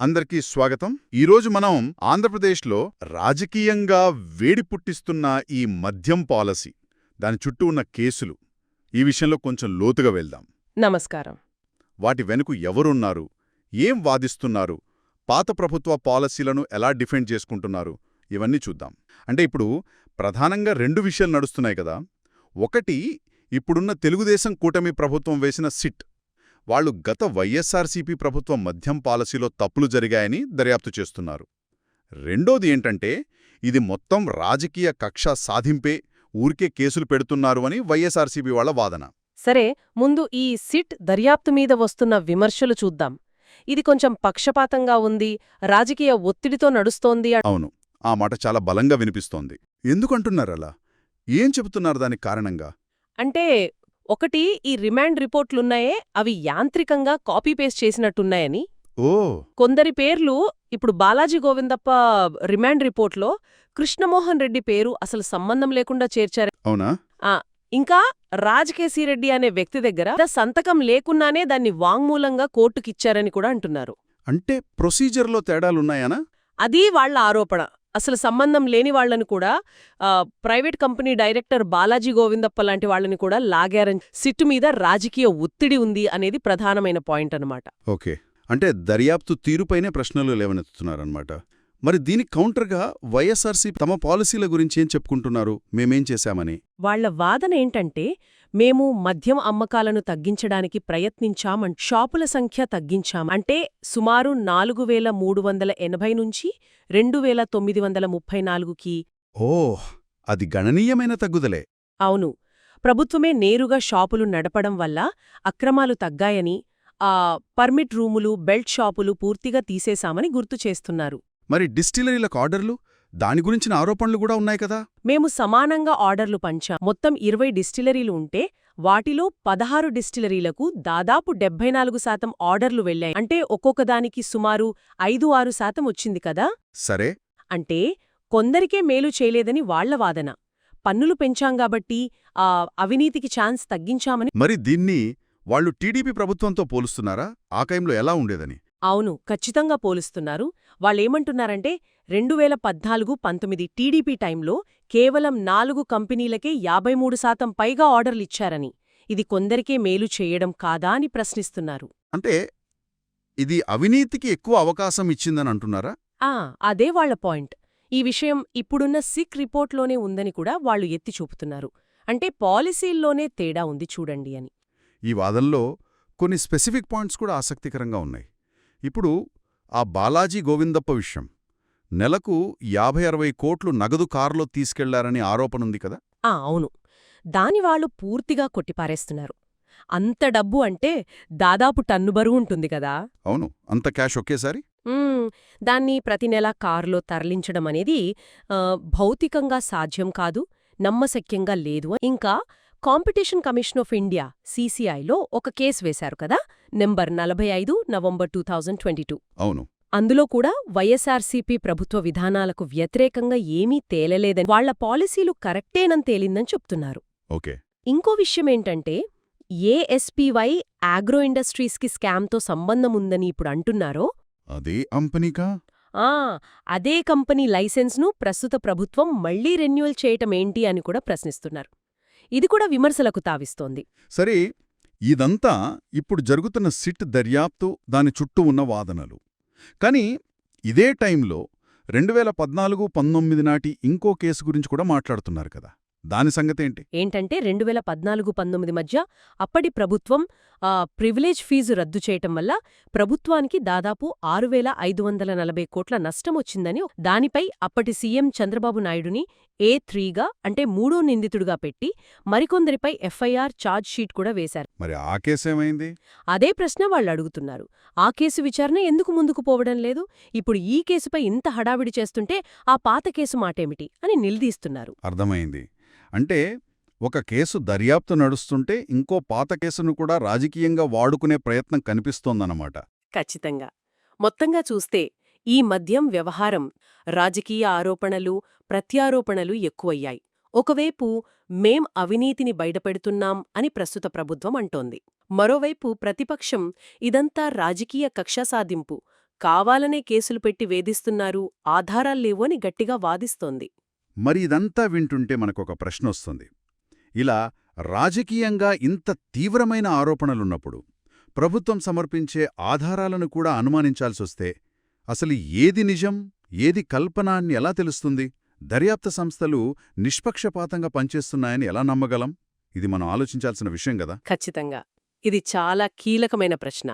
అందరికీ స్వాగతం. ఈరోజు మనం ఆంధ్రప్రదేశ్లో రాజకీయంగా వేడి పుట్టిస్తున్న ఈ మద్యం పాలసీ దాని చుట్టూ ఉన్న కేసులు ఈ విషయంలో కొంచెం లోతుగా వెళ్దాం. నమస్కారం. వాటి వెనుక ఎవరున్నారు? ఏం వాదిస్తున్నారు? పాత ప్రభుత్వ పాలసీలను ఎలా డిఫెండ్ చేసుకుంటున్నారు? ఇవన్నీ చూద్దాం. అంటే ఇప్పుడు ప్రధానంగా రెండు విషయాలు నడుస్తున్నాయి కదా. ఒకటి ఇప్పుడున్న తెలుగుదేశం కూటమి ప్రభుత్వం వేసిన సిట్. వాళ్ళు గత వైఎస్ఆర్సీపీ ప్రభుత్వం మద్యం పాలసీలో తప్పులు జరిగాయని దర్యాప్తు చేస్తున్నారు. రెండోది ఏంటంటే ఇది మొత్తం రాజకీయ కక్ష సాధింపే ఊరికే కేసులు పెడుతున్నారు అని వైఎస్ఆర్సీపీ వాళ్ళ వాదన. సరే ముందు ఈ సిట్ దర్యాప్తు మీద వస్తున్న విమర్శలు చూద్దాం. ఇది కొంచెం పక్షపాతంగా ఉంది రాజకీయ ఒత్తిడితో నడుస్తోంది అవును ఆ మాట చాలా బలంగా వినిపిస్తోంది. ఎందుకంటున్నారలా? ఏం చెబుతున్నారు దానికి కారణంగా? అంటే ఒకటి ఈ రిమాండ్ రిపోర్ట్లున్నాయే అవి యాంత్రికంగా కాపీ పేస్ట్ చేసినట్టున్నాయని. ఓ! కొందరి పేర్లు ఇప్పుడు బాలాజీ గోవిందప్ప రిమాండ్ రిపోర్ట్లో కృష్ణమోహన్ రెడ్డి పేరు అసలు సంబంధం లేకుండా చేర్చారు. అవునా? ఇంకా రెడ్డి అనే వ్యక్తి దగ్గర సంతకం లేకున్నానే దాన్ని వాంగ్మూలంగా కోర్టుకిచ్చారని కూడా అంటున్నారు. అంటే ప్రొసీజర్లో తేడాలున్నాయనా? అది వాళ్ళ ఆరోపణ. అసలు సంబంధం లేని వాళ్ళని కూడా private company director Balaji Govindappa లాంటి వాళ్ళని కూడా లాగారని సిట్టు మీద రాజకీయ ఒత్తిడి ఉంది అనేది ప్రధానమైన పాయింట్ అన్నమాట. ఓకే. అంటే దర్యాప్తు తీరుపైనే ప్రశ్నలు లేవనెత్తుతున్నారనమాట మరి దీనికి కౌంటర్గా వైఎస్ఆర్సీ తమ పాలసీల గురించి ఏం చెప్పుకుంటున్నారు? మేమేం చేశామని? వాళ్ళ వాదన ఏంటంటే మేము మద్యం అమ్మకాలను తగ్గించడానికి ప్రయత్నించామం షాపుల సంఖ్య తగ్గించాం. అంటే సుమారు నాలుగు వేల మూడు వందల ఎనభై నుంచి రెండు వేల తొమ్మిది వందల ముప్పై నాలుగుకి. ఓహ్! అది గణనీయమైన తగ్గుదలే. అవును. ప్రభుత్వమే నేరుగా షాపులు నడపడం వల్ల అక్రమాలు తగ్గాయని ఆ పర్మిట్ రూములు బెల్ట్ షాపులు పూర్తిగా తీసేశామని గుర్తు చేస్తున్నారు. మరి డిస్టిలరీలకు ఆర్డర్లు? దాని గురించిన ఆరోపణలు కూడా ఉన్నాయి కదా? మేము సమానంగా ఆర్డర్లు పంచాం. మొత్తం ఇరవై డిస్టిలరీలు ఉంటే వాటిలో పదహారు డిస్టిలరీలకు దాదాపు డెబ్బై నాలుగు శాతం ఆర్డర్లు వెళ్ళాయి అంటే ఒక్కొక్కదానికి సుమారు ఐదు ఆరు శాతం వచ్చింది కదా? సరే. అంటే కొందరికే మేలు చేయలేదని వాళ్ళ వాదన. పన్నులు పెంచాంగాబట్టి ఆ అవినీతికి ఛాన్స్ తగ్గించామని మరి దీన్ని వాళ్ళు టీడీపీ ప్రభుత్వంతో పోలుస్తున్నారా? ఆ టైంలో ఎలా ఉండేదని? అవును ఖచ్చితంగా పోలుస్తున్నారు. వాళ్ళేమంటున్నారంటే రెండు వేల పద్నాలుగు పంతొమ్మిది టీడీపీ టైంలో కేవలం నాలుగు కంపెనీలకే యాభై మూడు శాతం పైగా ఆర్డర్లిచ్చారని ఇది కొందరికే మేలు చేయడం కాదా అని ప్రశ్నిస్తున్నారు. అంటే ఇది అవినీతికి ఎక్కువ అవకాశం ఇచ్చిందని అంటున్నారా? ఆ అదే వాళ్ళ పాయింట్. ఈ విషయం ఇప్పుడున్న సిక్ రిపోర్ట్లోనే ఉందని కూడా వాళ్ళు ఎత్తి చూపుతున్నారు. అంటే పాలసీల్లోనే తేడా ఉంది చూడండి అని. ఈ వాదనలో కొన్ని స్పెసిఫిక్ పాయింట్స్ కూడా ఆసక్తికరంగా ఉన్నాయి. ఇప్పుడు ఆ బాలాజీ గోవిందప్ప విషయం. నెలకు యాభై అరవై కోట్లు నగదు కారులో తీసుకెళ్ళారని ఆరోపణుంది కదా? ఆ అవును. దాని వాళ్ళు పూర్తిగా కొట్టిపారేస్తున్నారు. అంత డబ్బు అంటే దాదాపు టన్ను బరువు ఉంటుంది కదా? అవును. అంత క్యాష్ ఒకేసారి? దాన్ని ప్రతి నెల కారులో తరలించడం అనేది భౌతికంగా సాధ్యం కాదు నమ్మశక్యంగా లేదు ఇంకా కాంపిటీషన్ కమిషన్ ఆఫ్ ఇండియా సీసీఐలో ఒక కేసు వేశారు కదా నెంబర్ నలభై ఐదు November two thousand twenty two. అవును. అందులో కూడా వైఎస్ఆర్సీపీ ప్రభుత్వ విధానాలకు వ్యతిరేకంగా ఏమీ తేలలేదని వాళ్ళ పాలసీలు కరెక్టేనని తేలిందని చెప్తున్నారు. ఓకే. ఇంకో విషయమేంటంటే ఏఎస్పీవై ఆగ్రో ఇండస్ట్రీస్కి స్కామ్తో సంబంధముందని ఇప్పుడు అంటున్నారో? అదే కంపెనీకా? ఆ అదే కంపెనీ లైసెన్స్ను ప్రస్తుత ప్రభుత్వం మళ్ళీ రెన్యూవల్ చేయటమేంటి అని కూడా ప్రశ్నిస్తున్నారు. ఇది కూడా విమర్శలకు తావిస్తోంది. సరే ఇదంతా ఇప్పుడు జరుగుతున్న సిట్ దర్యాప్తు దాని చుట్టూ ఉన్న వాదనలు. కానీ ఇదే టైంలో రెండు వేల పద్నాలుగు పంతొమ్మిది నాటి ఇంకో కేసు గురించి కూడా మాట్లాడుతున్నారు కదా. దాని సంగతేంటి? ఏంటంటే రెండు వేల పద్నాలుగు పంతొమ్మిది మధ్య అప్పటి ప్రభుత్వం ఆ ప్రివిలేజ్ ఫీజు రద్దు చేయటం వల్ల ప్రభుత్వానికి దాదాపు ఆరు వేల ఐదు వందల నలభై కోట్ల నష్టం వచ్చిందని దానిపై అప్పటి సీఎం చంద్రబాబు నాయుడుని ఏ త్రీగా అంటే మూడో నిందితుడుగా పెట్టి మరికొందరిపై ఎఫ్ఐఆర్ ఛార్జ్ షీట్ కూడా వేశారు. మరి ఆ కేసేమైంది అదే ప్రశ్న వాళ్ళు అడుగుతున్నారు. ఆ కేసు విచారణ ఎందుకు ముందుకు పోవడం లేదు? ఇప్పుడు ఈ కేసుపై ఇంత హడావిడి చేస్తుంటే ఆ పాత కేసు మాటేమిటి అని నిలదీస్తున్నారు. అర్థమైంది. అంటే ఒక కేసు దర్యాప్తు నడుస్తుంటే ఇంకో పాత కేసును కూడా రాజకీయంగా వాడుకునే ప్రయత్నం కనిపిస్తోందన్నమాట. ఖచ్చితంగా. మొత్తంగా చూస్తే ఈ మద్యం వ్యవహారం రాజకీయ ఆరోపణలు ప్రత్యారోపణలు ఎక్కువయ్యాయి. ఒకవైపు మేం అవినీతిని బయటపెడుతున్నాం అని ప్రస్తుత ప్రభుత్వం అంటోంది. మరోవైపు ప్రతిపక్షం ఇదంతా రాజకీయ కక్ష సాధింపు కావాలనే కేసులు పెట్టి వేధిస్తున్నారు ఆధారాల్లేవు అని గట్టిగా వాదిస్తోంది. మరి ఇదంతా వింటుంటే మనకొక ప్రశ్నొస్తుంది. ఇలా రాజకీయంగా ఇంత తీవ్రమైన ఆరోపణలున్నప్పుడు ప్రభుత్వం సమర్పించే ఆధారాలను కూడా అనుమానించాల్సొస్తే అసలు ఏది నిజం ఏది కల్పన అని ఎలా తెలుస్తుంది? దర్యాప్తు సంస్థలు నిష్పక్షపాతంగా పనిచేస్తున్నాయని ఎలా నమ్మగలం? ఇది మనం ఆలోచించాల్సిన విషయం గదా? ఖచ్చితంగా. ఇది చాలా కీలకమైన ప్రశ్న.